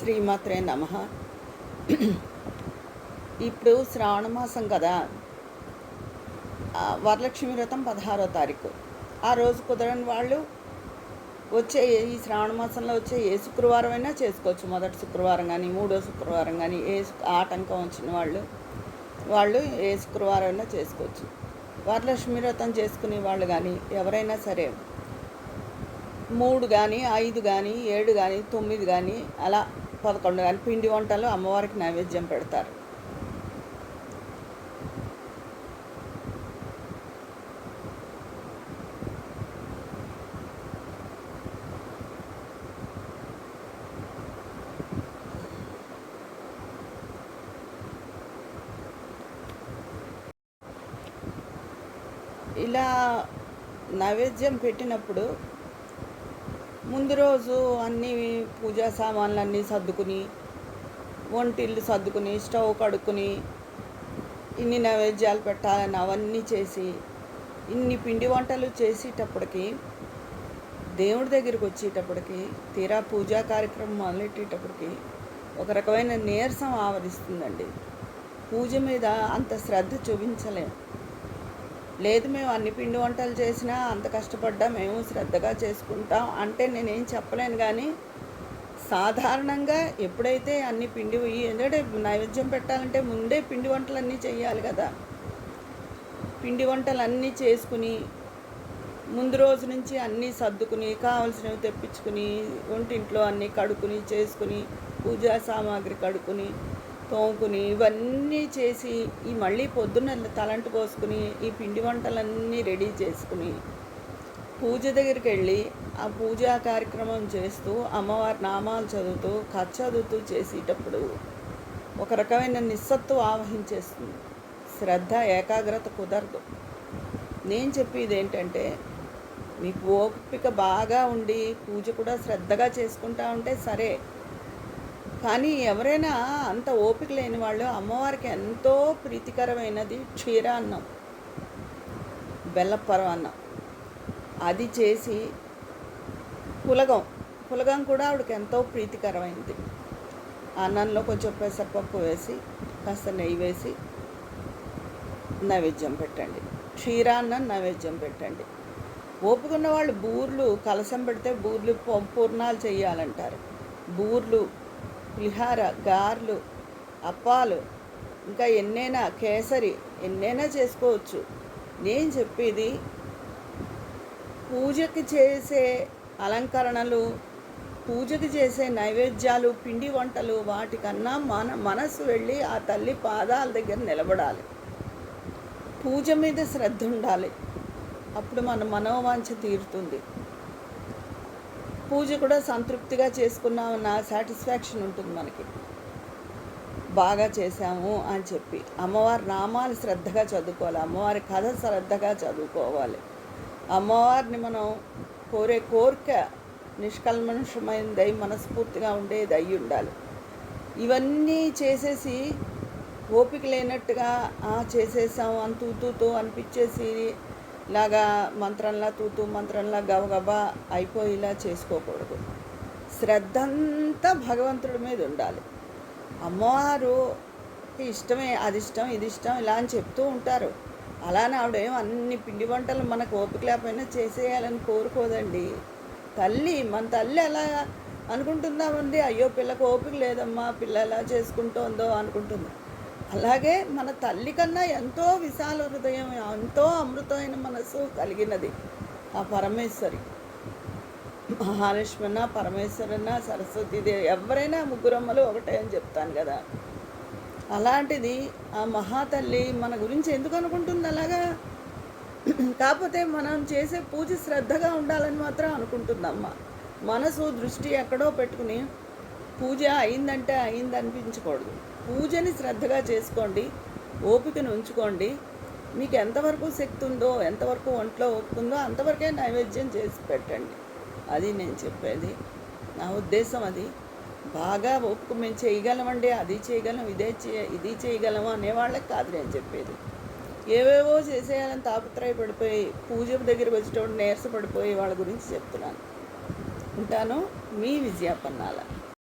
శ్రీమాత్రే నమ. ఇప్పుడు శ్రావణ మాసం కదా. వరలక్ష్మి వ్రతం పదహారో తారీఖు. ఆ రోజు కుదరని వాళ్ళు వచ్చే ఈ శ్రావణ మాసంలో వచ్చే ఏ శుక్రవారం అయినా చేసుకోవచ్చు. మొదటి శుక్రవారం కానీ మూడో శుక్రవారం కానీ ఏ ఆటంకం వచ్చిన వాళ్ళు వాళ్ళు ఏ శుక్రవారం అయినా చేసుకోవచ్చు. వరలక్ష్మి వ్రతం చేసుకునే వాళ్ళు కానీ ఎవరైనా సరే మూడు కానీ ఐదు కానీ ఏడు కానీ తొమ్మిది కానీ అలా పదకొండు కానీ పిండి వంటలు అమ్మవారికి నైవేద్యం పెడతారు. ఇలా నైవేద్యం పెట్టినప్పుడు ముందు రోజు అన్ని పూజా సామాన్లు అన్నీ సర్దుకుని వంటిల్లు సర్దుకుని స్టవ్ కడుక్కుని ఇన్ని నైవేద్యాలు పెట్టాలని అవన్నీ చేసి ఇన్ని పిండి వంటలు చేసేటప్పటికి దేవుడి దగ్గరికి వచ్చేటప్పటికి తీరా పూజా కార్యక్రమం మొదలెట్టేటప్పటికి ఒక రకమైన నీరసం ఆవరిస్తుందండి. పూజ మీద అంత శ్రద్ధ చూపించలేము లేదు మేము అన్ని పిండి వంటలు చేసినా అంత కష్టపడ్డా మేము శ్రద్ధగా చేసుకుంటాం. అంటే నేనేం చెప్పలేను కానీ సాధారణంగా ఎప్పుడైతే అన్ని పిండి ఎందుకంటే నైవేద్యం పెట్టాలంటే ముందే పిండి వంటలన్నీ చేయాలి కదా. పిండి వంటలు అన్నీ చేసుకుని ముందు రోజు నుంచి అన్నీ సర్దుకుని కావలసినవి తెప్పించుకుని ఒంటింట్లో అన్నీ కడుక్కుని చేసుకుని పూజా సామాగ్రి కడుక్కుని తోముకుని ఇవన్నీ చేసి ఈ మళ్ళీ పొద్దున్న తలంటు కోసుకుని ఈ పిండి వంటలన్నీ రెడీ చేసుకుని పూజ దగ్గరికి వెళ్ళి ఆ పూజా కార్యక్రమం చేస్తూ అమ్మవారి నామాలు చదువుతూ కథ చదువుతూ చేసేటప్పుడు ఒక రకమైన నిస్సత్వం ఆవహించేస్తుంది. శ్రద్ధ ఏకాగ్రత కుదరదు. నేను చెప్పేది ఏంటంటే మీకు ఓపిక బాగా ఉండి పూజ కూడా శ్రద్ధగా చేసుకుంటా ఉంటే సరే. కానీ ఎవరైనా అంత ఓపిక లేని వాళ్ళు అమ్మవారికి ఎంతో ప్రీతికరమైనది క్షీరాన్నం బెల్లపరవన్నం అది చేసి పులగం పులగం కూడా ఆవిడకి ఎంతో ప్రీతికరమైనది. అన్నంలో కొంచెం పెసరపప్పు వేసి కాస్త నెయ్యి వేసి నైవేద్యం పెట్టండి. క్షీరాన్నం నైవేద్యం పెట్టండి. ఓపుకున్న వాళ్ళు బూర్లు కలసం పెడితే బూర్లు పూర్ణాలు చేయాలంటారు. బూర్లు పులిహార గారెలు అప్పాలు ఇంకా ఎన్నైనా కేసరి ఎన్నైనా చేసుకోవచ్చు. నేను చెప్పేది పూజకి చేసే అలంకరణలు పూజకి చేసే నైవేద్యాలు పిండి వంటలు వాటికన్నా మన మనసు వెళ్ళి ఆ తల్లి పాదాల దగ్గర నిలబడాలి. పూజ మీద శ్రద్ధ ఉండాలి. అప్పుడు మన మనోవాంఛ తీరుతుంది. పూజ కూడా సంతృప్తిగా చేసుకున్నామన్న సాటిస్ఫాక్షన్ ఉంటుంది మనకి. బాగా చేశాము అని చెప్పి. అమ్మవారి నామాలు శ్రద్ధగా చదువుకోవాలి. అమ్మవారి కథ శ్రద్ధగా చదువుకోవాలి. అమ్మవారిని మనం కోరే కోరిక నిష్కల్మషమైనదై మనస్ఫూర్తిగా ఉండేది అయి ఉండాలి. ఇవన్నీ చేసేసి ఓపిక లేనట్టుగా చేసేసాం అంతూతూతో అనిపించేసి ఇలాగా మంత్రంలా తూతూ మంత్రంలా గబగబా అయిపోయేలా చేసుకోకూడదు. శ్రద్ధ అంతా భగవంతుడి మీద ఉండాలి. అమ్మవారు ఇష్టమే అది ఇష్టం ఇది ఇష్టం ఇలా అని చెప్తూ ఉంటారు. అలానే ఆవిడేం అన్ని పిండి వంటలు మనకు ఓపిక లేకపోయినా చేసేయాలని కోరుకోదండి. తల్లి మన తల్లి అలా అనుకుంటుందామండి అయ్యో పిల్లకు ఓపిక లేదమ్మా పిల్ల ఎలా చేసుకుంటోందో అనుకుంటుంది. అలాగే మన తల్లి కన్నా ఎంతో విశాల హృదయం ఎంతో అమృతమైన మనసు కలిగినది ఆ పరమేశ్వరి. మహాలక్ష్మణ పరమేశ్వరన్న సరస్వతీదేవి ఎవరైనా ముగ్గురమ్మలు ఒకటే అని చెప్తాను కదా. అలాంటిది ఆ మహాతల్లి మన గురించి ఎందుకు అనుకుంటుంది అలాగా? కాకపోతే మనం చేసే పూజ శ్రద్ధగా ఉండాలని మాత్రం అనుకుంటుందమ్మ. మనసు దృష్టి ఎక్కడో పెట్టుకుని పూజ అయిందంటే అయింది అనిపించకూడదు పూజని శ్రద్ధగా చేసుకోండి ఓపికను ఉంచుకోండి. మీకు ఎంతవరకు శక్తి ఉందో ఎంతవరకు ఒంట్లో ఒప్పుకుందో అంతవరకే నైవేద్యం చేసి పెట్టండి. అది నేను చెప్పేది. నా ఉద్దేశం అది. బాగా ఒప్పుకు మేము చేయగలమండి అది చేయగలం ఇదే చే ఇది చేయగలము అనేవాళ్ళకి కాదు నేను చెప్పేది. ఏవేవో చేసేయాలని తాపత్రయపడిపోయి పూజ దగ్గరికి వచ్చేటప్పుడు నీరసపడిపోయి వాళ్ళ గురించి చెప్తున్నాను. ఉంటాను మీ విజయాపన్నాల